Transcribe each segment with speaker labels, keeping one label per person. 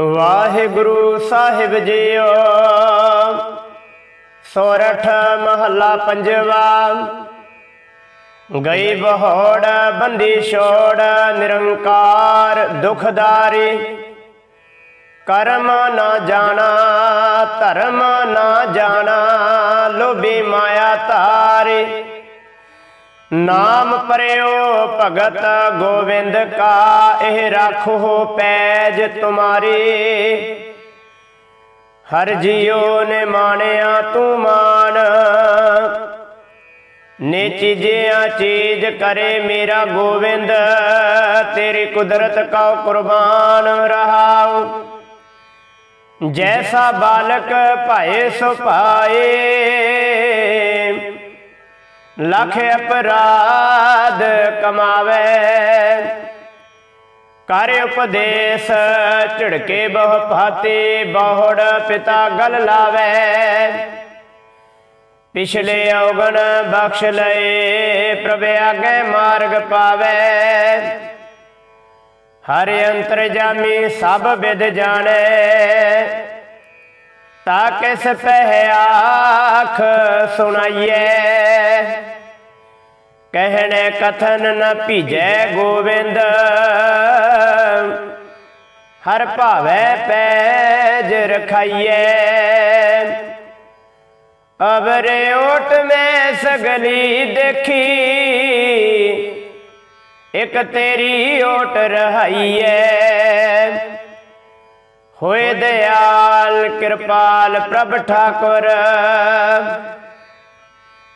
Speaker 1: ਵਾਹਿਗੁਰੂ ਸਾਹਿਬ JIO. ਸੋਰਠ ਮਹੱਲਾ ਪੰਜਵਾ। ਗਈ ਬਹੋੜ ਬੰਦੀ ਛੋੜ, ਨਿਰੰਕਾਰ ਦੁਖਦਾਰੀ। ਕਰਮ ਨਾ ਜਾਣਾ, ਧਰਮ ਨਾ ਜਾਣਾ, ਲੋਭੀ ਮਾਇਆ ਤਾਰੇ ਨਾਮ ਪਰਿਓ ਭਗਤ ਗੋਵਿੰਦ ਕਾ, ਇਹ ਰਾਖੋ ਪੈਜ ਤੁਮਾਰੀ। ਹਰ ਜੀਉ ਨੇ ਮਾਣਿਆ ਤੂੰ ਮਾਨ। ਨੇ ਚੀਜ਼ਿਆ ਚੀਜ਼ ਕਰੇ ਮੇਰਾ ਗੋਵਿੰਦ, ਤੇਰੀ ਕੁਦਰਤ ਕਾ ਕੁਰਬਾਨ ਰਹਾਉ। ਜੈਸਾ ਬਾਲਕ ਭਾਏ ਸੋ ਪਾਏ ਲੱਖ ਅਪਰਾਧ ਕਮਾਵੇ। ਕਰ ਉਪਦੇਸ਼ ਝਿੜਕੇ ਬਹੁ ਭਾਤੀ ਬਹੁੜ ਪਿਤਾ ਗਲ ਲਾਵੇ। ਪਿਛਲੇ ਔਗਣ ਬਖਸ਼ ਲਏ, ਪ੍ਰਭ ਆਗੇ ਮਾਰਗ ਪਾਵੇ। ਹਰ ਅੰਤਰ ਜਾਮੀ ਸਭ ਵਿਦ ਜਾਣੇ। ਤਾ ਕਿਸ ਪਹਿ ਆਖ ਸੁਣਾਈਏ। ਕਹਿਣੇ ਕਥਨ ਨ ਭੀਜੈ ਗੋਵਿੰਦ। ਹਰ ਭਾਵੈ ਪੈਜ ਰਖਾਈਏ ਅਬਰੇ ਓਟ ਮੈਂ ਸਗਲੀ ਦੇਖੀ। ਇਕ ਤੇਰੀ ਓਟ ਰਹਾਈਏ ਹੋਏ ਦਿਆਲ ਕਿਰਪਾਲ ਪ੍ਰਭ ਠਾਕੁਰ।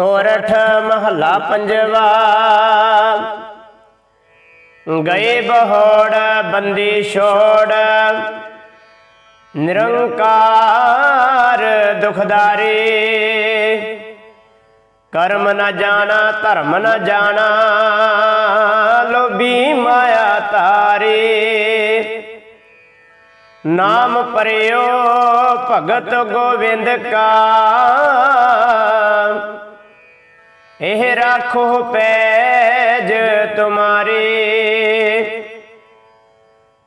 Speaker 1: ਸੋਰਠ ਮਹੱਲਾ ਪੰਜਵਾ। ਗਏ ਬਹੋੜ, ਬੰਦੀ ਛੋੜ। ਨਿਰੰਕਾਰ ਦੁਖਦਾਰੀ। ਕਰਮ ਨਾ ਜਾਣਾ, ਧਰਮ ਨਾ ਜਾਣਾ। ਲੋਭੀ ਮਾਇਆ ਤਾਰੀ ਨਾਮ ਪਰਿਓ ਭਗਤ ਗੋਵਿੰਦ ਕਾ। ਇਹ ਰਾਖੋ ਪੈਜ ਤੁਮਾਰੀ।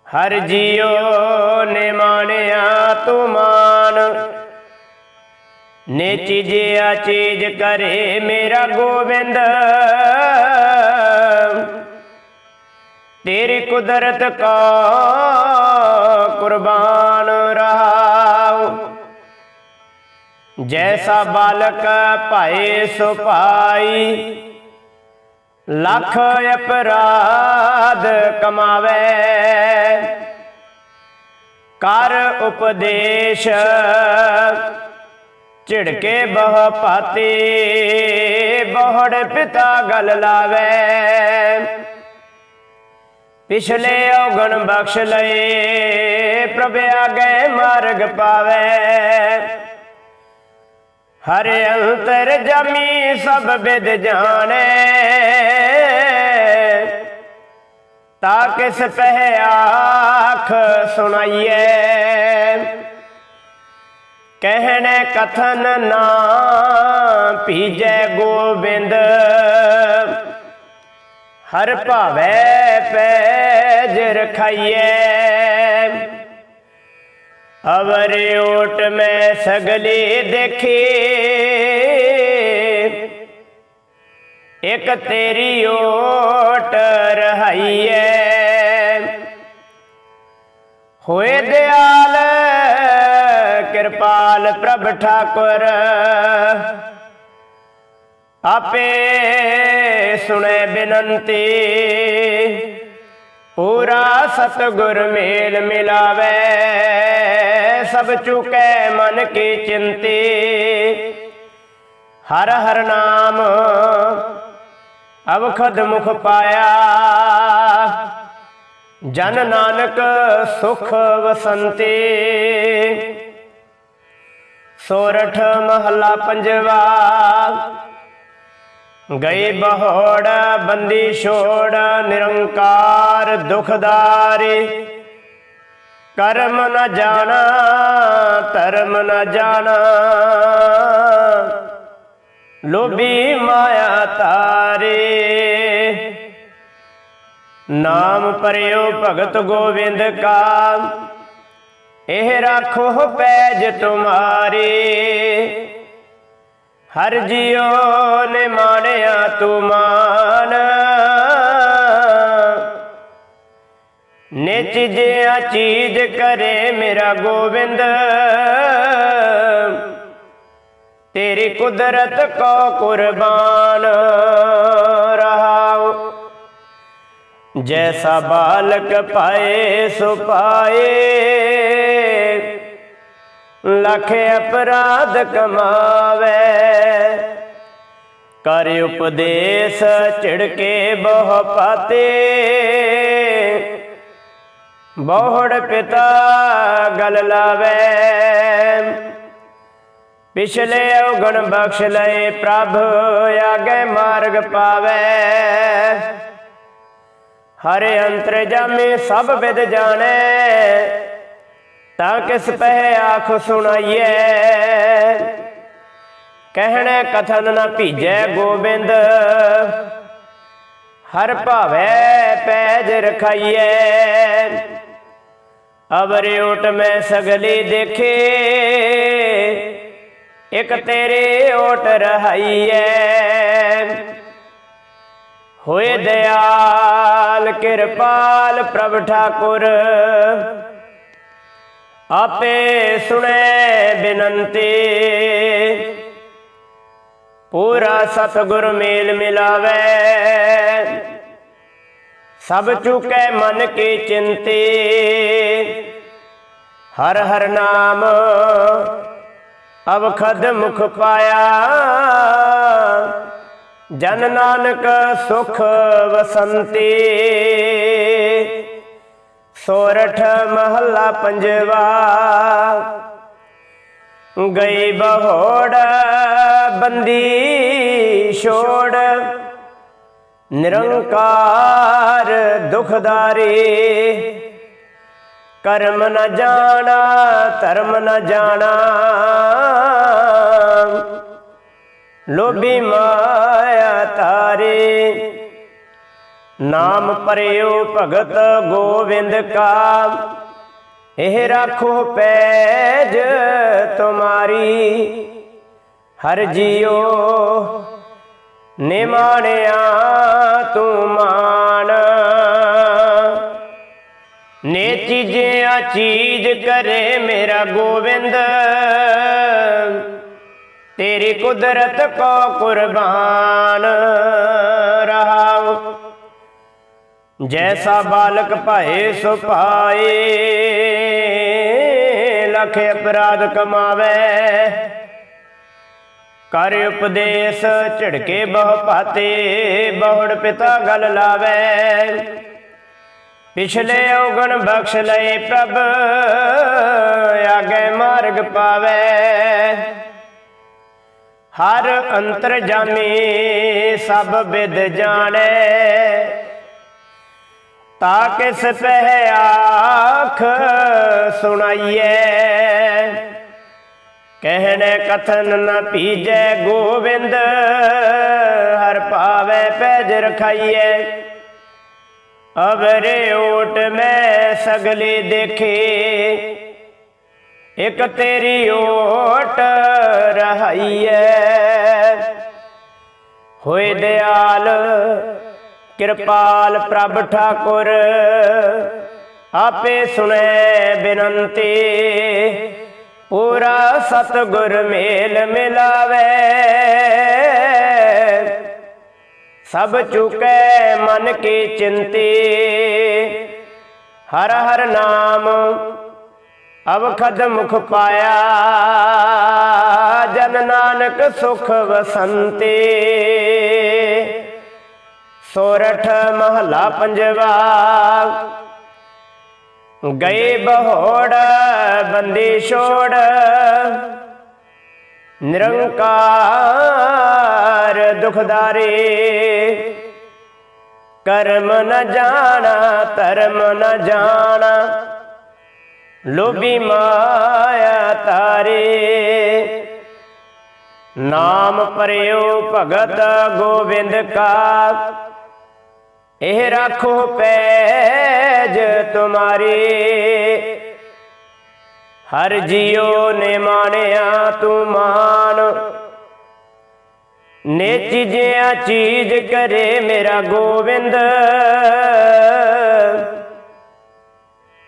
Speaker 1: ਹਰ ਜੀਉ ਨੇ ਮਾਣਿਆ ਤੂੰ ਮਾਨ ਨੇ ਚੀਜਿਆ ਚੀਜ਼ ਕਰੇ ਮੇਰਾ ਗੋਬਿੰਦ। ਤੇਰੀ ਕੁਦਰਤ ਕਾ ਕੁਰਬਾਨ ਰਹਾਉ ਜੈਸਾ ਬਾਲਕ ਭਾਏ ਸੋ ਭਾਈ ਲੱਖ ਅਪਰਾਧ ਕਮਾਵੇ। ਕਰ ਉਪਦੇਸ਼, ਝਿੜਕੇ ਬਹੁ ਪਾਤੀ, ਬਹੁੜ ਪਿਤਾ ਗਲ ਲਾਵੇ। ਪਿਛਲੇ ਔਗਣ ਬਖਸ਼ ਲਏ, ਪ੍ਰਭ ਆਗੇ ਮਾਰਗ ਪਾਵੇ। ਹਰ ਅੰਤਰ ਜਮੀ ਸਭ ਵਿਦ ਜਾਣੇ। ਤਾ ਕਿਸ ਪਹਿ ਆਖ ਸੁਣਾਈਏ ਕਹਿਣੇ ਕਥਨ ਨਾ ਭੀਜੈ ਗੋਬਿੰਦ। ਹਰ ਭਾਵੇ ਪੈਜ ਰਖਾਈਏ ਅਵਰ ਓਟ ਮੈਂ ਸਗਲੀ ਦੇਖੀ ਇਕ ਤੇਰੀ ਓਟ ਰਹਾਈਏ ਹੋਏ ਦਿਆਲ ਕਿਰਪਾਲ ਪ੍ਰਭ ਠਾਕੁਰ ਆਪੇ ਸੁਣੇ ਬਿਨੰਤੀ ਪੂਰਾ ਸਤਗੁਰ ਮੇਲ ਮਿਲਾਵੇ ਸਭ ਚੁਕੈ ਮਨ ਕੀ ਚਿੰਤੀ। ਹਰ ਹਰ ਨਾਮ ਅਵਖਦ ਮੁਖ ਪਾਇਆ। ਜਨ ਨਾਨਕ ਸੁਖ ਵਸੰਤੇ। ਸੋਰਠ ਮਹੱਲਾ ਪੰਜਵਾ। ਗਈ ਬਹੋੜ ਬੰਦੀ ਛੋੜ ਨਿਰੰਕਾਰ ਦੁਖਦਾਰੀ। ਕਰਮ ਨਾ ਜਾਣਾ, ਧਰਮ ਨਾ ਜਾਣਾ। ਲੋਭੀ ਮਾਇਆ ਤਾਰੇ, ਨਾਮ ਪਰਿਓ ਭਗਤ ਗੋਬਿੰਦ ਕਾ। ਇਹ ਰੱਖੋ ਪੈਜ ਤੁਮਾਰੇ, ਹਰ ਜਿਉ ਨੇ ਮਾਣਿਆ ਤੂੰ ਚੀਜ਼ਿਆ ਚੀਜ਼ ਕਰੇ ਮੇਰਾ ਗੋਬਿੰਦ। ਤੇਰੀ ਕੁਦਰਤ ਕੋ ਕੁਰਬਾਨ ਰਹਾਉ। ਜੈਸਾ ਬਾਲਕ ਪਾਏ, ਸੋ ਪਾਏ। ਲੱਖ ਅਪਰਾਧ ਕਮਾਵੇ। ਕਰ ਉਪਦੇਸ਼ ਝਿੜਕੇ ਬਹੁ ਪਾਤੇ। ਬਹੁੜ ਪਿਤਾ ਗਲ ਲਾਵੇ। ਪਿਛਲੇ ਔਗਣ ਬਖਸ਼ ਲਏ ਪ੍ਰਭ, ਆਗੇ ਮਾਰਗ ਪਾਵੇ। ਹਰੇ ਅੰਤਰ ਜਾਮੇ ਸਭ ਵਿਦ ਜਾਣੈ, ਤਾਂ ਕਿਸ ਪਹਿ ਆਖ ਸੁਣਾਈਐ ਕਹਿਣੇ ਕਥਨ ਨਾ ਭੀਜੈ ਗੋਬਿੰਦ, ਹਰ ਭਾਵੇ ਪੈਜ ਰਖਾਈਐ ਅਵਰੇ ਓਟ ਮੈਂ ਸਗਲੀ ਦੇਖੇ, ਇਕ ਤੇਰੇ ਓਟ ਰਹਾਈਐ। ਹੋਏ ਦਿਆਲ, ਕਿਰਪਾਲ ਪ੍ਰਭ ਠਾਕੁਰ, ਆਪੇ ਸੁਣੇ ਬਿਨੰਤੀ। ਪੂਰਾ ਸਤਿਗੁਰ ਮੇਲ ਮਿਲਾਵੇ। ਸਭ ਚੁਕੈ ਮਨ ਕੀ ਚਿੰਤੇ। ਹਰ ਹਰ ਨਾਮ ਅਵਖਦ ਮੁਖ ਪਾਇਆ। ਜਨ ਨਾਨਕ ਸੁਖ ਵਸੰਤੀ। ਸੋਰਠ ਮਹੱਲਾ ਪੰਜਵਾ। ਗਈ ਬਹੋੜ ਬੰਦੀ ਛੋੜ। ਨਿਰੰਕਾਰ ਦੁਖਦਾਰੀ। ਕਰਮ ਨ ਜਾਣਾ, ਧਰਮ ਨ ਜਾਣਾ। ਲੋਭੀ ਮਾਇਆ ਤਾਰੇ ਨਾਮ ਪਰਿਓ ਭਗਤ ਗੋਵਿੰਦ ਕਾ। ਇਹ ਰੱਖੋ ਪੈਜ ਤੁਮਾਰੀ। ਹਰ ਜੀਓ ਨਿਮਾਣਿਆ ਤੂੰ ਮਾਨ ਨੇ ਚੀਜ਼ਿਆ ਚੀਜ਼ ਕਰੇ ਮੇਰਾ ਗੋਬਿੰਦ ਤੇਰੀ ਕੁਦਰਤ ਕੋ ਕੁਰਬਾਨ ਰਹਾਉ। ਜੈਸਾ ਬਾਲਕ ਭਾਏ ਸੋ ਪਾਏ ਲਖ ਅਪਰਾਧ ਕਮਾਵੇ। ਕਰ ਉਪਦੇਸ਼ ਝੜਕੇ ਬਹੁ ਪਾਤੇ ਬਹੁੜ ਪਿਤਾ ਗਲ ਲਾਵੇ। ਪਿਛਲੇ ਔਗਣ ਬਖਸ਼ ਲਏ ਪ੍ਰਭ, ਆਗੇ ਮਾਰਗ ਪਾਵੇ। ਹਰ ਅੰਤਰ ਜਾਮੀ ਸਭ ਵਿਦ ਜਾਣੈ। ਤਾ ਕਿਸ ਪਹਿ ਆਖ ਸੁਣਾਈਐ ਕਹਿਣੇ ਕਥਨ ਨ ਪੀਜੈ ਗੋਬਿੰਦ, ਹਰ ਪਾਵੇ ਪੈਜ ਰਖਾਈਐ। ਅਵਰੇ ਓਟ ਮੈਂ ਸਗਲੇ ਦੇਖੇ, ਇਕ ਤੇਰੀ ਓਟ ਰਹਾਈਐ। ਹੋਏ ਦਿਆਲ, ਕਿਰਪਾਲ ਪ੍ਰਭ ਠਾਕੁਰ, ਆਪੇ ਸੁਣੈ ਬਿਨੰਤੀ। ਪੂਰਾ ਸਤਗੁਰ ਮੇਲ ਮਿਲਾਵੇ। ਸਭ ਚੁਕੈ ਮਨ ਕੀ ਚਿੰਤੀ। ਹਰ ਹਰ ਨਾਮ ਅਵਖਦ ਮੁਖ ਪਾਇਆ। ਜਨ ਨਾਨਕ ਸੁਖ ਵਸੰਤੇ। ਸੋਰਠ ਮਹਲਾ ਪੰਜਵਾ। ਗਏ ਬਹੋੜ ਬੰਦੀ ਛੋੜ। ਨਿਰੰਕਾਰ ਦੁਖਦਾਰੇ। ਕਰਮ ਨ ਜਾਣਾ, ਧਰਮ ਨ ਜਾਣਾ। ਲੋਭੀ ਮਾਇਆ ਤਾਰੇ। ਨਾਮ ਪਰਿਓ ਭਗਤ ਗੋਬਿੰਦ ਕਾ। ਇਹ ਰੱਖੋ ਪੈਜ ਤੁਮਾਰੇ। ਹਰ ਜੀਉ ਨੇ ਮਾਣਿਆ ਤੂੰ ਮਾਨ। ਨੇ ਚੀਜ਼ਿਆ ਚੀਜ਼ ਕਰੇ ਮੇਰਾ ਗੋਵਿੰਦ।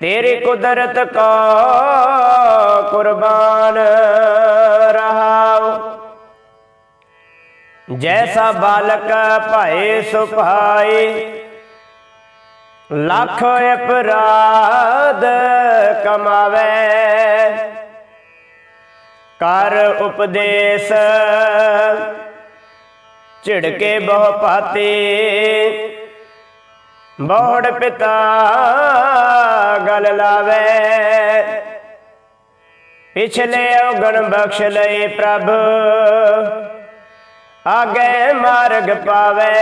Speaker 1: ਤੇਰੀ ਕੁਦਰਤ ਕਾ ਕੁਰਬਾਨ ਰਹਾਉ। ਜੈਸਾ ਬਾਲਕ ਭਾਏ ਸੁਭਾਈ ਲੱਖ ਅਪਰਾਧ ਕਮਾਵੇ। ਕਰ ਉਪਦੇਸ਼, ਝਿੜਕੇ ਬਹੁ ਪਾਤੇ ਬੋੜ ਪਿਤਾ ਗਲ ਲਾਵੇ। ਪਿਛਲੇ ਔਗਣ ਬਖਸ਼ ਲਈ ਪ੍ਰਭ, ਆਗੇ ਮਾਰਗ ਪਾਵੇ।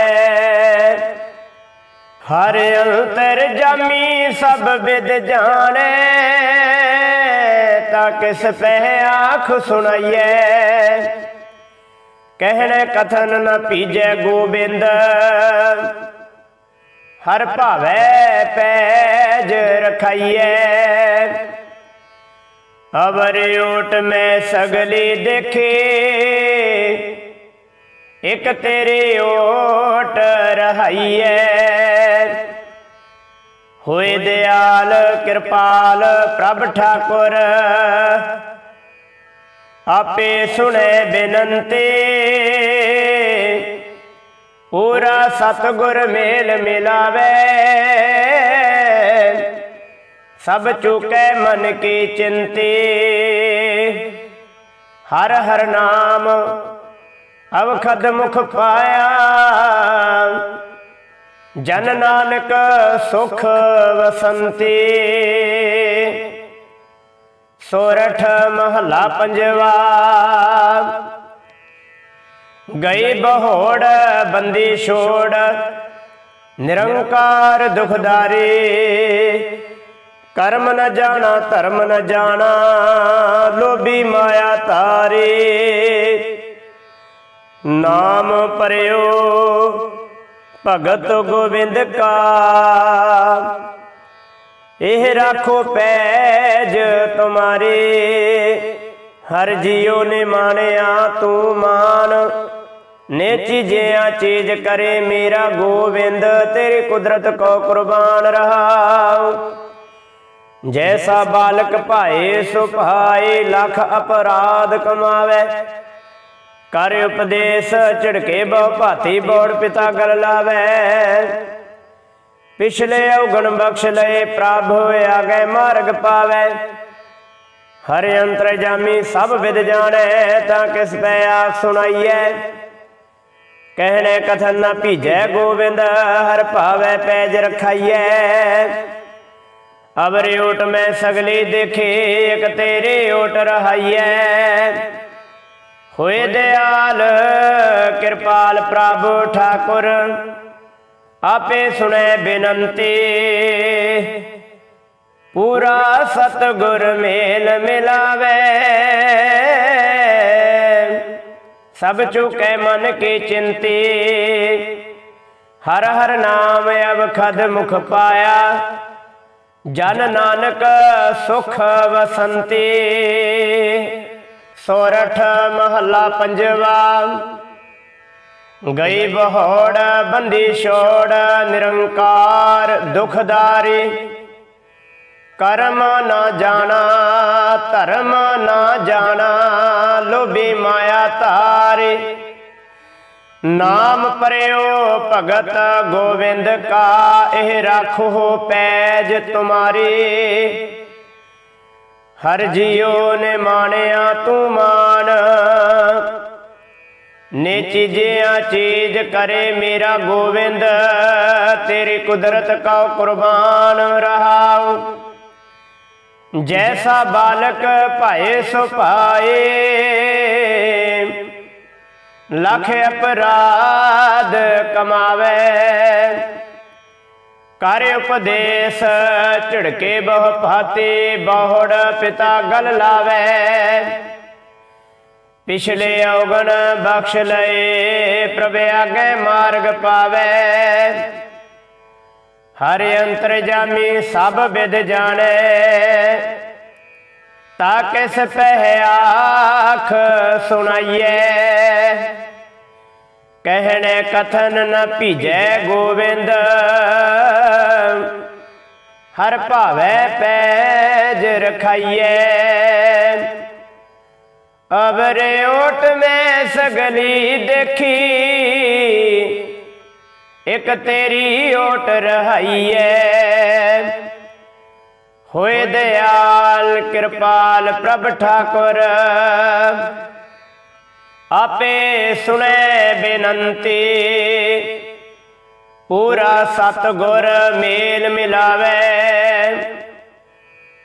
Speaker 1: ਹਰ ਅੰਤਰ ਜਾਮੀ ਸਭ ਵਿਦ ਜਾਣੇ, ਤਾਂ ਕਿਸ ਪੈ ਆਖ ਸੁਣਾਈਐ? ਕਹਿਣ, ਕਥਨ ਨ ਪੀਜੈ ਗੋਬਿੰਦ। ਹਰ ਭਾਵੈ ਪੈਜ ਰਖਾਈਐ। ਅਵਰ ਓਟ ਮੈਂ ਸਗਲੀ ਦੇਖੇ ਇਕ ਤੇਰੇ ਓਟ ਰਹਾਈਐ। ਹੋਏ ਦਿਆਲ, ਕਿਰਪਾਲ ਪ੍ਰਭ ਠਾਕੁਰ। ਆਪੇ ਸੁਣੇ ਬੇਨੰਤੀ। ਪੂਰਾ ਸਤਗੁਰ ਮੇਲ ਮਿਲਾਵੇ। ਸਭ ਚੁਕੇ ਮਨ ਕੀ ਚਿੰਤੀ। ਹਰ ਹਰ ਨਾਮ ਅਵਖਦ ਮੁਖ ਪਾਇਆ। ਜਨ ਨਾਨਕ ਸੁਖ ਵਸੰਤੀ। ਸੋਰਠ ਮਹਲਾ ਪੰਜਵਾ। ਗਈ ਬਹੋੜ, ਬੰਦੀ ਛੋੜ। ਨਿਰੰਕਾਰ ਦੁਖਦਾਰੀ। ਕਰਮ ਨ ਜਾਣਾ, ਧਰਮ ਨ ਜਾਣਾ। ਲੋਭੀ ਮਾਇਆ ਤਾਰੀ ਨਾਮ ਪਰਿਓ ਭਗਤ ਗੋਬਿੰਦ ਕਾ। ਇਹ ਰੱਖੋ ਪੈਜ ਤੁਮਾਰੇ, ਹਰ ਜੀਉ ਨੇ ਮਾਣਿਆ ਤੂੰ ਮਾਨ। ਨੇ ਚੀਜ਼ਿਆ ਚੀਜ਼ ਕਰੇ ਮੇਰਾ ਗੋਬਿੰਦ, ਤੇਰੀ ਕੁਦਰਤ ਕੋ ਕੁਰਬਾਨ ਰਹਾਉ। ਜੈਸਾ ਬਾਲਕ ਭਾਏ ਸੋ ਲੱਖ ਅਪਰਾਧ ਕਮਾਵੇ। ਕਰ ਉਪਦੇਸ਼ ਝਿੜਕੇ ਬਹੁ ਭਾਤੀ ਬੋੜ ਪਿਤਾ ਗਲ ਲਾਵੇ ਪਿਛਲੇ ਔਗਣ ਬਖਸ਼ ਲਏ ਪ੍ਰਭ ਆਗੇ ਮਾਰਗ ਪਾਵੇ ਹਰ ਅੰਤਰ ਜਾਮੀ ਸਭ ਵਿਦ ਜਾਣੈ ਤਾਂ ਕਿਸ ਪੈ ਆਖ ਸੁਣਾਈਐ ਕਹਿਣੇ ਕਥਨ ਨਾ ਭੀਜੈ ਗੋਬਿੰਦ ਹਰ ਭਾਵੇ ਪੈਜ ਰਖਾਈਐ ਅਵਰੇ ਓਟ ਮੈਂ ਸਗਲੀ ਦੇਖੇ ਇਕ ਤੇਰੇ ਓਟ ਰਹਾਈਐ ਹੋਏ ਦਿਆਲ, ਕਿਰਪਾਲ ਪ੍ਰਭ ਠਾਕੁਰ, ਆਪੇ ਸੁਣੇ ਬੇਨੰਤੀ। ਪੂਰਾ ਸਤਗੁਰ ਮੇਲ ਮਿਲਾਵੇ। ਸਭ ਚੁਕੈ ਮਨ ਕੀ ਚਿੰਤੀ। ਹਰ ਹਰ ਨਾਮ ਅਵਖਦ ਮੁਖ ਪਾਇਆ। ਜਨ ਨਾਨਕ ਸੁਖ ਵਸੰਤੀ। ਸੋਰਠ ਮਹੱਲਾ ਪੰਜਵਾ। ਗਈ ਬਹੋੜ ਬੰਦੀ ਛੋੜ, ਨਿਰੰਕਾਰ ਦੁਖਦਾਰੀ। ਕਰਮ ਨਾ ਜਾਣਾ, ਧਰਮ ਨਾ ਜਾਣਾ, ਲੋਭੀ ਮਾਇਆ ਤਾਰੇ ਨਾਮ ਪਰਿਓ ਭਗਤ ਗੋਬਿੰਦ ਕਾ, ਇਹ ਰਾਖੋ ਪੈਜ ਤੁਮਾਰੀ। ਹਰ ਜੀਉ ਨੇ ਮਾਣਿਆ ਤੂੰ ਮਾਨ ਨੇ ਚੀਜ਼ਿਆ ਚੀਜ਼ ਕਰੇ ਮੇਰਾ ਗੋਬਿੰਦ ਤੇਰੀ ਕੁਦਰਤ ਕਾ ਕੁਰਬਾਨ ਰਹਾਉ। ਜੈਸਾ ਬਾਲਕ ਭਾਏ ਸੋ ਭਾਏ, ਲਖ ਅਪਰਾਧ ਕਮਾਵੇ। ਕਰ ਉਪਦੇਸ਼ ਝਿੜਕੇ ਬਹੁ ਭਾਤੀ ਬਹੁੜ ਪਿਤਾ ਗਲ ਲਾਵੇ ਪਿਛਲੇ ਔਗਣ ਬਖਸ਼ ਲਏ ਪ੍ਰਭ ਆਗੇ ਮਾਰਗ ਪਾਵੇ ਹਰ ਅੰਤਰ ਜਾਮੀ ਸਭ ਵਿਦ ਜਾਣੇ ਤਾ ਕਿਸ ਪਹਿ ਆਖ ਸੁਣਾਈਏ ਕਹਿਣੇ ਕਥਨ ਨ ਭੀਜੈ ਗੋਬਿੰਦ ਹਰ ਭਾਵੈ ਪੈਜ ਰਖਾਈਏ ਅਬਰੇ ਓਟ ਮੈਂ ਸਗਲੀ ਦੇਖੀ। ਇਕ ਤੇਰੀ ਓਟ ਰਹਾਈਏ ਹੋਏ ਦਿਆਲ ਕਿਰਪਾਲ ਪ੍ਰਭ ਠਾਕੁਰ। ਆਪੇ ਸੁਣੇ ਬੇਨੰਤੀ। ਪੂਰਾ ਸਤਗੁਰ ਮੇਲ ਮਿਲਾਵੇ।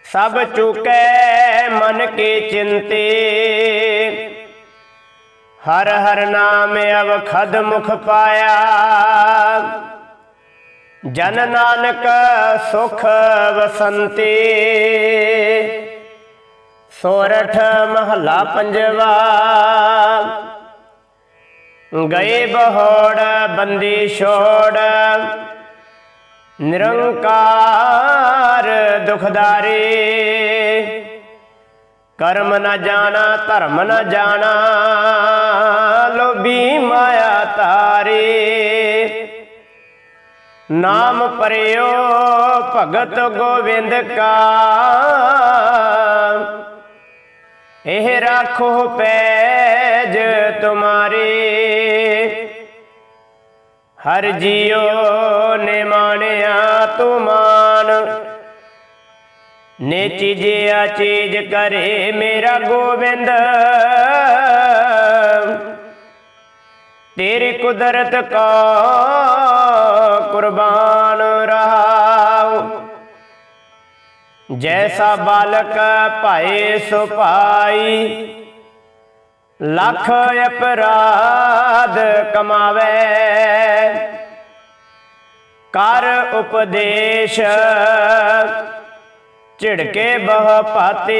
Speaker 1: ਸਭ ਚੁਕੇ ਮਨ ਕੀ ਚਿੰਤੀ। ਹਰ ਹਰ ਨਾਮ ਅਵਖਦ ਮੁਖ ਪਾਇਆ। ਜਨ ਨਾਨਕ ਸੁਖ ਵਸੰਤੀ। ਸੋਰਠ ਮਹਲਾ ਪੰਜਵਾ। ਗਏ ਬਹੋੜ, ਬੰਦੀ ਛੋੜ। ਨਿਰੰਕਾਰ ਦੁਖਦਾਰੀ। ਕਰਮ ਨਾ ਜਾਣਾ, ਧਰਮ ਨਾ ਜਾਣਾ। ਲੋਭੀ ਮਾਇਆ ਤਾਰੀ ਨਾਮ ਪਰਿਓ ਭਗਤ ਗੋਬਿੰਦ ਕਾ। ਇਹ ਰੱਖੋ ਪੈਜ ਤੁਮਾਰੇ। ਹਰ ਜੀਉ ਨੇ ਮਾਣਿਆ ਤੁਮਾਨ ਨੇ ਚੀਜਿਆ ਚੀਜ ਕਰੇ ਮੇਰਾ ਗੋਬਿੰਦ। ਤੇਰੀ ਕੁਦਰਤ ਕਾ ਕੁਰਬਾਨ ਰਹਾਉ ਜੈਸਾ ਬਾਲਕ ਭਾਏ ਸੋ ਭਾਈ ਲੱਖ ਅਪਰਾਧ ਕਮਾਵੇ। ਕਰ ਉਪਦੇਸ਼ ਝਿੜਕੇ ਬਹੁ ਪਾਤੀ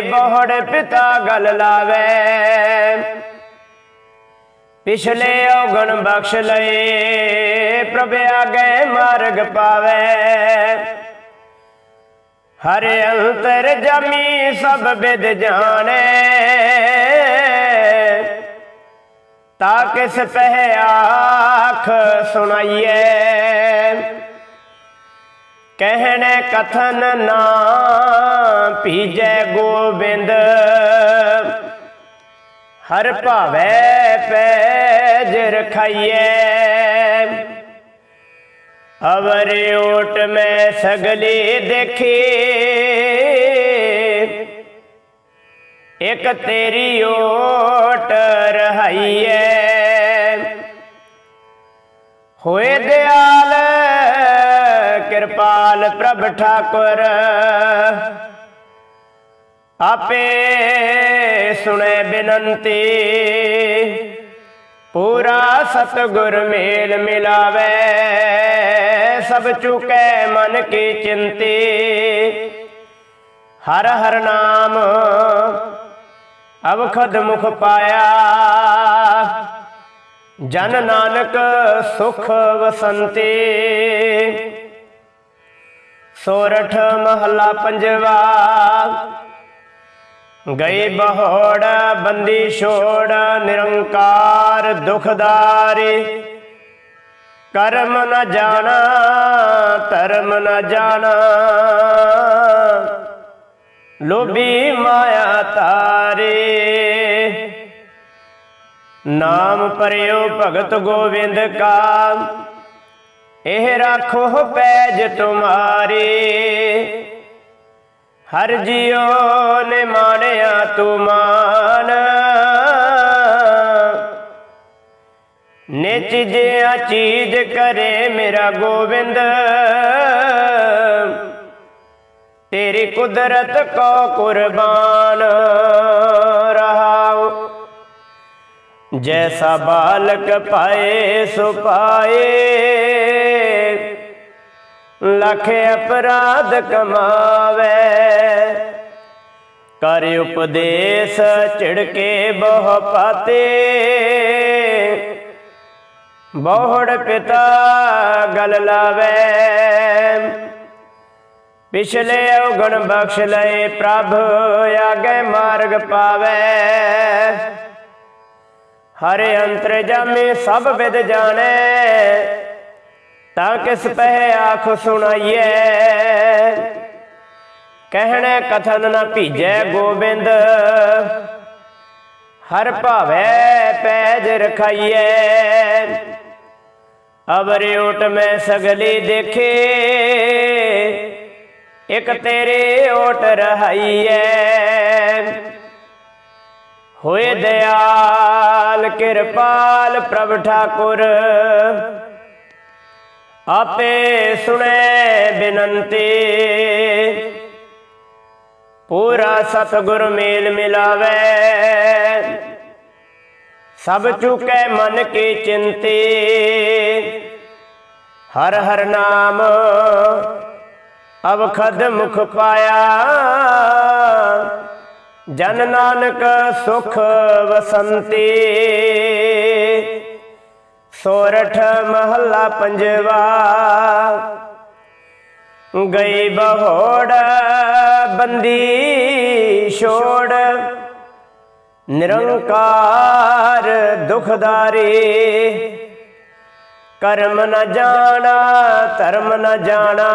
Speaker 1: ਬਹੁੜ ਪਿਤਾ ਗਲ ਲਾਵੇ। ਪਿਛਲੇ ਔਗਣ ਬਖਸ਼ ਲਏ, ਪ੍ਰਭ ਆਗੇ ਮਾਰਗ ਪਾਵੇ। ਹਰ ਅੰਤਰ ਜਮੀ ਸਭ ਵਿਦ ਜਾਣੇ। ਤਾ ਕਿਸ ਪਹਿ ਆਖ ਸੁਣਾਈਏ ਕਹਿਣੇ ਕਥਨ ਨਾ ਭੀਜੈ ਗੋਬਿੰਦ। ਹਰ ਭਾਵੇ ਪੈਜ ਰਖਾਈਏ ਅਵਰ ਓਟ ਮੈਂ ਸਗਲੀ ਦੇਖੀ। ਇਕ ਤੇਰੀ ਓਟ ਰਹਾਈਏ ਹੋਏ ਦਿਆਲ, ਕਿਰਪਾਲ ਪ੍ਰਭ ਠਾਕੁਰ। ਆਪੇ ਸੁਣੇ ਬਿਨੰਤੀ। ਪੂਰਾ ਸਤਗੁਰ ਮੇਲ ਮਿਲਾਵੇ। ਸਭ ਚੁਕੇ ਮਨ ਕੀ ਚਿੰਤੀ। ਹਰ ਹਰ ਨਾਮ ਅਵਖਦ ਮੁਖ ਪਾਇਆ। ਜਨ ਨਾਨਕ ਸੁਖ ਵਸੰਤੀ। ਸੋਰਠ ਮਹੱਲਾ ਪੰਜਵਾ। ਗਏ ਬਹੋੜ ਬੰਦੀ ਛੋੜ ਨਿਰੰਕਾਰ ਦੁਖਦਾਰੀ। ਕਰਮ ਨਾ ਜਾਣਾ, ਧਰਮ ਨਾ ਜਾਣਾ। ਲੋਭੀ ਮਾਇਆ ਤਾਰੇ ਨਾਮ ਪਰਿਓ ਭਗਤ ਗੋਬਿੰਦ ਕਾ। ਇਹ ਰੱਖੋ ਪੈਜ ਤੁਮਾਰੇ। ਹਰ ਜਿਉ ਨੇ ਮਾਣਿਆ ਤੂੰ ਨਿਚ ਜਿਆ ਚੀਜ਼ ਕਰੇ ਮੇਰਾ ਗੋਬਿੰਦ ਤੇਰੀ ਕੁਦਰਤ ਕੋ ਕੁਰਬਾਨ ਰਹਾਉ। ਜੈਸਾ ਬਾਲਕ ਪਾਏ, ਸੋ ਪਾਏ। ਲੱਖ ਅਪਰਾਧ ਕਮਾਵੇ। ਕਰ ਉਪਦੇਸ਼ ਝਿੜਕੇ ਬਹੁ ਪਾਤੇ। ਬਹੁੜ ਪਿਤਾ ਗਲ ਲਾਵੇ। ਪਿਛਲੇ ਔਗਣ ਬਖਸ਼ ਲਏ ਪ੍ਰਭ, ਆਗੇ ਮਾਰਗ ਪਾਵੇ। ਹਰੇ ਅੰਤਰ ਜਾਮੇ ਸਭ ਵਿਦ ਜਾਣੈ, ਤਾਂ ਕਿਸ ਪਹਿ ਆਖ ਸੁਣਾਈਐ। ਕਹਿਣੇ ਕਥਨ ਨਾ ਭੀਜੈ ਗੋਬਿੰਦ, ਹਰ ਭਾਵੈ ਪੈਜ ਰਖਾਈਐ। ਅਵਰੇ ਓਟ ਮੈਂ ਸਗਲੀ ਦੇਖੇ, ਇਕ ਤੇਰੇ ਓਟ ਰਹਾਈਐ। ਹੋਏ ਦਿਆਲ, ਕਿਰਪਾਲ ਪ੍ਰਭ ਠਾਕੁਰ, ਆਪੇ ਸੁਣੇ ਬਿਨੰਤੀ। ਪੂਰਾ ਸਤਗੁਰ ਮੇਲ ਮਿਲਾਵੇ। ਸਭ ਚੁਕੈ ਮਨ ਕੀ ਚਿੰਤੇ। ਹਰ ਹਰ ਨਾਮ ਅਵਖਦ ਮੁਖ ਪਾਇਆ। ਜਨ ਨਾਨਕ ਸੁਖ ਵਸੰਤੀ। ਸੋਰਠ ਮਹੱਲਾ ਪੰਜਵਾ। ਗਈ ਬਹੋੜ ਬੰਦੀ ਛੋੜ। ਨਿਰੰਕਾਰ ਦੁਖਦਾਰੀ। ਕਰਮ ਨ ਜਾਣਾ, ਧਰਮ ਨ ਜਾਣਾ।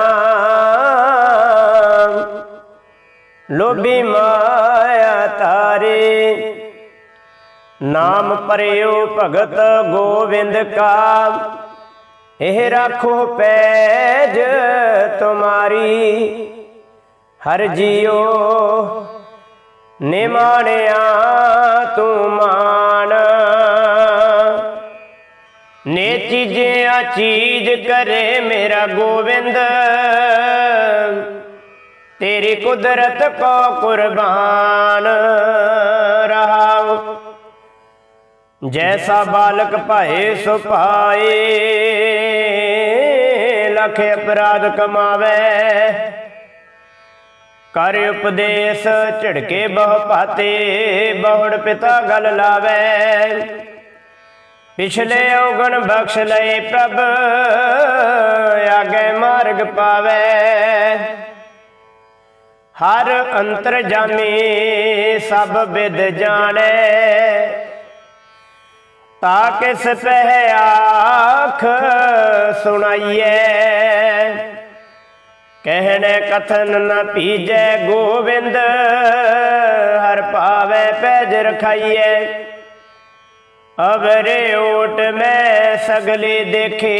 Speaker 1: ਲੋਭੀ ਮਾਇਆ ਤਾਰੇ ਨਾਮ ਪਰਿਓ ਭਗਤ ਗੋਵਿੰਦ ਕਾ। ਇਹ ਰੱਖੋ ਪੈਜ ਤੁਮਾਰੀ। ਹਰ ਜੀਓ ਨਿਮਾਣਿਆ ਤੂੰ ਮਾਨ ਨੇ ਚੀਜ਼ਿਆ ਚੀਜ਼ ਕਰੇ ਮੇਰਾ ਗੋਬਿੰਦ ਤੇਰੀ ਕੁਦਰਤ ਕੋ ਕੁਰਬਾਨ। ਰਹਾਉ, ਜੈਸਾ ਬਾਲਕ ਭਾਏ ਸੋ ਪਾਏ ਲਖ ਅਪਰਾਧ ਕਮਾਵੇ। ਕਰ ਉਪਦੇਸ਼, ਝੜਕੇ ਬਹੁ ਪਾਤੇ, ਬਹੁੜ ਪਿਤਾ ਗਲ ਲਾਵੇ। ਪਿਛਲੇ ਔਗਣ ਬਖਸ਼ ਲਈ ਪ੍ਰਭ, ਆਗੇ ਮਾਰਗ ਪਾਵੇ। ਹਰ ਅੰਤਰ ਜਾਮੀ ਸਭ ਵਿਦ ਜਾਣੈ। ਤਾ ਕਿਸ ਪਹਿ ਆਖ ਸੁਣਾਈਐ ਕਹਿਣੇ ਕਥਨ ਨ ਭੀਜੈ ਗੋਬਿੰਦ ਹਰ ਪਾਵੇ ਪੈਜ ਰਖਾਈਐ। ਅਬਰੇ ਓਟ ਮੈਂ ਸਗਲੇ ਦੇਖੇ,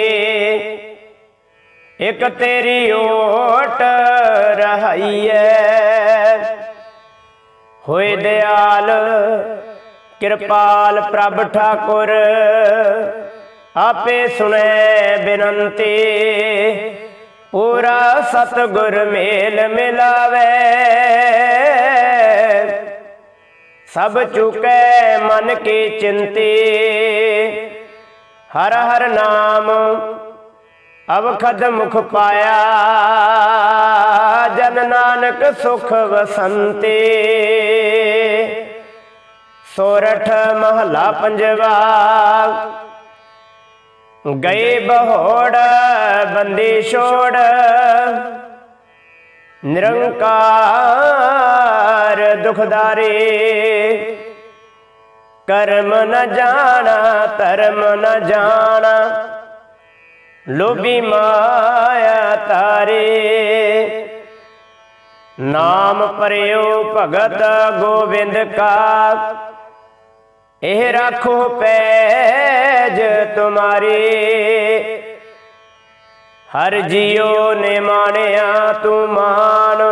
Speaker 1: ਇਕ ਤੇਰੀ ਓਟ ਰਹਾਈਐ। ਹੋਏ ਦਿਆਲ, ਕਿਰਪਾਲ ਪ੍ਰਭ ਠਾਕੁਰ, ਆਪੇ ਸੁਣੈ ਬਿਨੰਤੀ। ਪੂਰਾ ਸਤਗੁਰ ਮੇਲ ਮਿਲਾਵੇ। ਸਭ ਚੁਕੈ ਮਨ ਕੀ ਚਿੰਤੀ। ਹਰ ਹਰ ਨਾਮ ਅਵਖਦ ਮੁਖ ਪਾਇਆ। ਜਨ ਨਾਨਕ ਸੁਖ ਵਸੰਤੇ। ਸੋਰਠ ਮਹਲਾ ਪੰਜਵਾ। ਗਏ ਬਹੋੜ ਬੰਦੇ ਛੋੜ। ਨਿਰੰਕਾਰ ਦੁਖਦਾਰੀ, ਕਰਮ ਨ ਜਾਣਾ, ਧਰਮ ਨ ਜਾਣਾ। ਲੋਭੀ ਮਾਇਆ ਤਾਰੇ, ਨਾਮ ਪਰਿਓ ਭਗਤ ਗੋਬਿੰਦ ਕਾ। ਇਹ ਰੱਖੋ ਪੈਜ ਤੁਮਾਰੀ। ਹਰ ਜੀਉ ਨੇ ਮਾਣਿਆ ਤੂੰ ਮਾਨ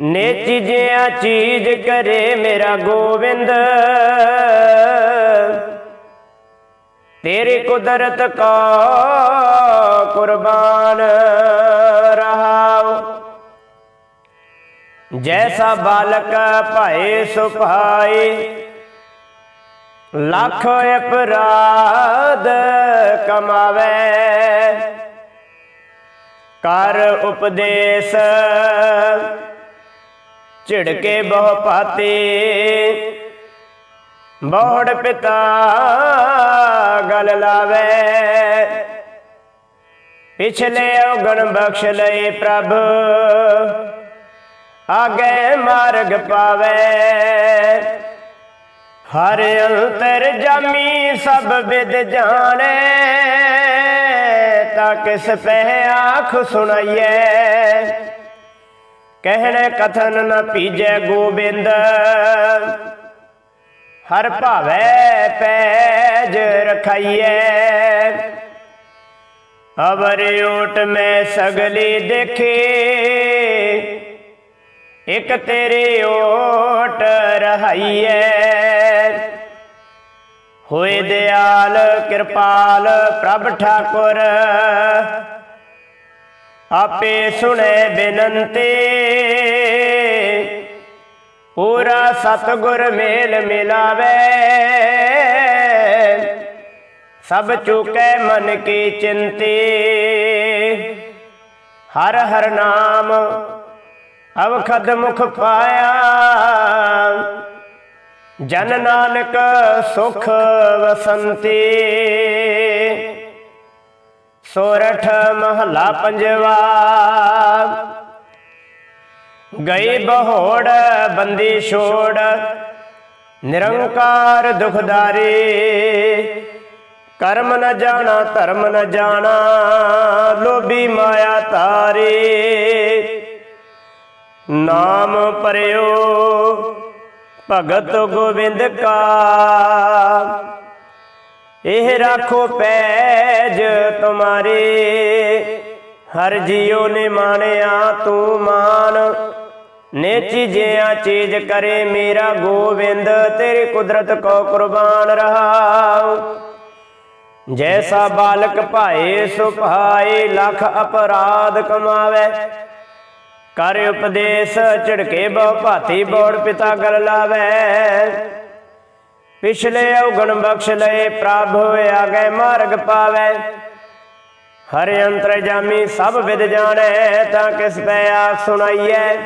Speaker 1: ਨੇ ਚੀਜ਼ਿਆ ਚੀਜ਼ ਕਰੇ ਮੇਰਾ ਗੋਬਿੰਦ ਤੇਰੀ ਕੁਦਰਤ ਕਾ ਕੁਰਬਾਨ ਰਹਾਉ। ਜੈਸਾ ਬਾਲਕ ਭਾਏ ਸੋ ਲੱਖ ਅਪਰਾਧ ਕਮਾਵੇ। ਕਰ ਉਪਦੇਸ਼ ਝਿੜਕੇ ਬਹੁ ਪਾਤੀ ਬੋੜ ਪਿਤਾ ਗਲ ਲਾਵੇ। ਪਿਛਲੇ ਔਗਣ ਬਖਸ਼ ਲਈ ਪ੍ਰਭ ਆਗੇ ਮਾਰਗ ਪਾਵੇ। ਹਰ ਅੰਤਰ ਜਾਮੀ ਸਭ ਵਿਦ ਜਾਣੇ, ਤਾਂ ਕਿਸ ਪਹਿ ਆਖ ਸੁਣਾਈਏ ਕਹਿਣੇ ਕਥਨ ਨ ਪੀਜੈ ਗੋਬਿੰਦ, ਹਰ ਭਾਵੈ ਪੈਜ ਰਖਾਈਏ ਅਵਰ ਓਟ ਮੈਂ ਸਗਲੀ ਦੇਖੀ ਇਕ ਤੇਰੇ ਓਟ ਰਹਾਈਐ। ਹੋਏ ਦਿਆਲ, ਕਿਰਪਾਲ ਪ੍ਰਭ ਠਾਕੁਰ। ਆਪੇ ਸੁਣੇ ਬੇਨੰਤੀ। ਪੂਰਾ ਸਤਗੁਰ ਮੇਲ ਮਿਲਾਵੇ। ਸਭ ਚੁਕੈ ਮਨ ਕੀ ਚਿੰਤੀ। ਹਰ ਹਰ ਨਾਮ ਅਵਖਦ ਮੁਖ ਪਾਇਆ। ਜਨ ਨਾਨਕ ਸੁਖ ਵਸੰਤੀ। ਸੋਰਠ ਮਹਲਾ ਪੰਜਵਾ। ਗਈ ਬਹੋੜ, ਬੰਦੀ ਛੋੜ। ਨਿਰੰਕਾਰ ਦੁਖਦਾਰੀ। ਕਰਮ ਨ ਜਾਣਾ, ਧਰਮ ਨ ਜਾਣਾ। ਲੋਭੀ ਮਾਇਆ ਤਾਰੀ ਨਾਮ ਪਰਿਓ ਭਗਤ ਗੋਬਿੰਦ ਕਾ। ਇਹ ਰਾਖੋ ਪੈਜ ਤੁਮਾਰੇ, ਹਰ ਜੀਉ ਨੇ ਮਾਣਿਆ ਤੂੰ ਮਾਨ। ਨੇ ਚੀਜਿਆ ਚੀਜ ਕਰੇ ਮੇਰਾ ਗੋਬਿੰਦ, ਤੇਰੀ ਕੁਦਰਤ ਕੋ ਕੁਰਬਾਨ ਰਹਾ ਜੈਸਾ ਬਾਲਕ ਭਾਏ ਸੋ ਭਾਏ ਲਖ ਅਪਰਾਧ ਕਮਾਵੇ। ਕਰ ਉਪਦੇਸ਼ ਝੜਕੇ ਬਹੁ ਭਾਤੀ ਬੋੜ ਪਿਤਾ ਗਲ ਲਾਵੇ। ਪਿਛਲੇ ਔਗਣ ਬਖਸ਼ ਲਏ ਪ੍ਰਭ ਆਗੇ ਮਾਰਗ ਪਾਵੇ। ਹਰ ਅੰਤਰ ਜਾਮੀ ਸਭ ਵਿਦ ਜਾਣੈ ਤਾਂ ਕਿਸ ਪੈ ਆਖ ਸੁਣਾਈਐ।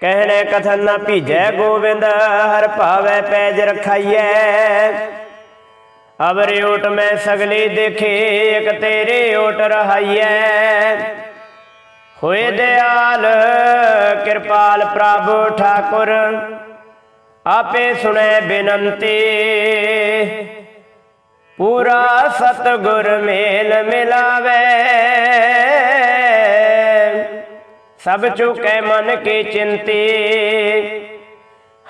Speaker 1: ਕਹਿਣੇ ਕਥਨ ਨਾ ਭੀਜੈ ਗੋਬਿੰਦ ਹਰ ਭਾਵੇ ਪੈਜ ਰਖਾਈਐ। ਅਬਰ ਓਟ ਮੈਂ ਸਗਲੀ ਦੇਖੇ, ਇਕ ਤੇਰੇ ਓਟ ਰਹਾਈਐ। ਹੋਏ ਦਿਆਲ, ਕਿਰਪਾਲ ਪ੍ਰਭ ਠਾਕੁਰ, ਆਪੇ ਸੁਣੇ ਬੇਨੰਤੀ। ਪੂਰਾ ਸਤਗੁਰ ਮੇਲ ਮਿਲਾਵੇ। ਸਭ ਚੁਕੈ ਮਨ ਕੀ ਚਿੰਤੀ।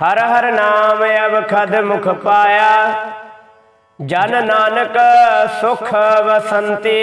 Speaker 1: ਹਰ ਹਰ ਨਾਮ ਅਵਖਦ ਮੁਖ ਪਾਇਆ। ਜਨ ਨਾਨਕ ਸੁਖ ਵਸੰਤੀ।